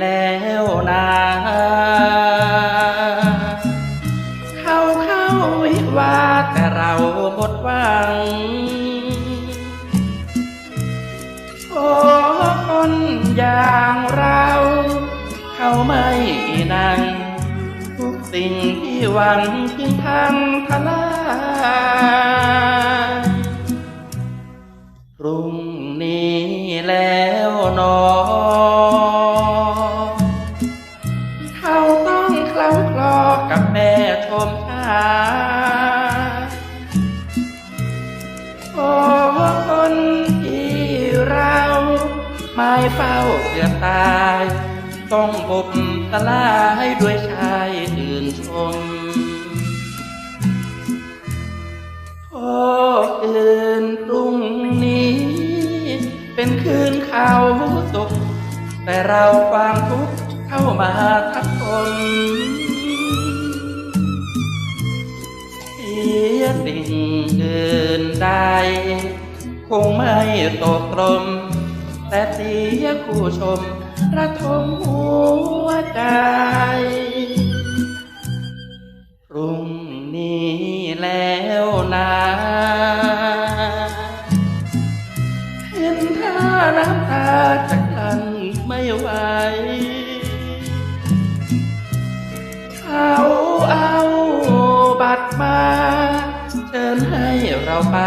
แล้วนาเข้าเข้าวิวาแต่เราหมดหวัง โอ้คนอย่างเรา เข้าไม่นั่งทุกสิ่งที่หวังจึงพังทลายาขอคนที่เราไม่เฝ้าเกือบตาย ต้องบบตะลายด้วยชายอื่นชมพอคืนพรุ่งนี้ เป็นคืนเขาสุขแต่เราความทุกข์เข้ามาทับทน สียสิ่งอื่นใด คงไม่ตกตรมแต่เสียคู่ชมระทมหัวใจพรุ่งนี้แล้วนะเห็นท่าน้ำตาจะกลั้นไม่ไหวเขาเอาบัตรมา ไป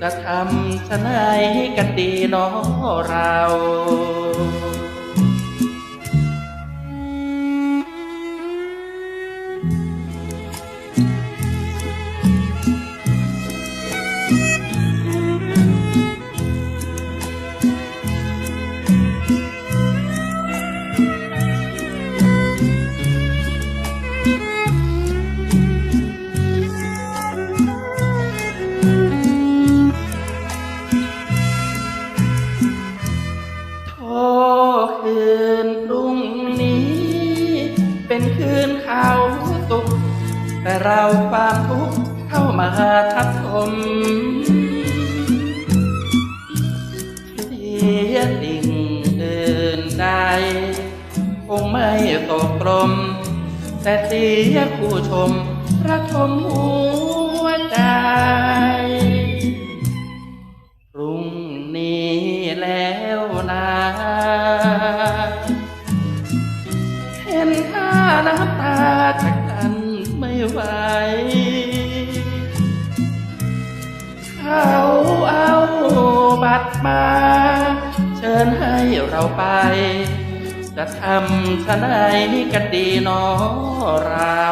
จะทำชะไหนกันดีน้อเรา เราความทุกข์เข้ามาทับถมเสียดิ่งอื่นใดคงไม่ตกกลม แต่เสียคู่ชมระทมหู เขาเอาบัตรมา เชิญให้เราไป จะทำทนายนกันดีนอเรา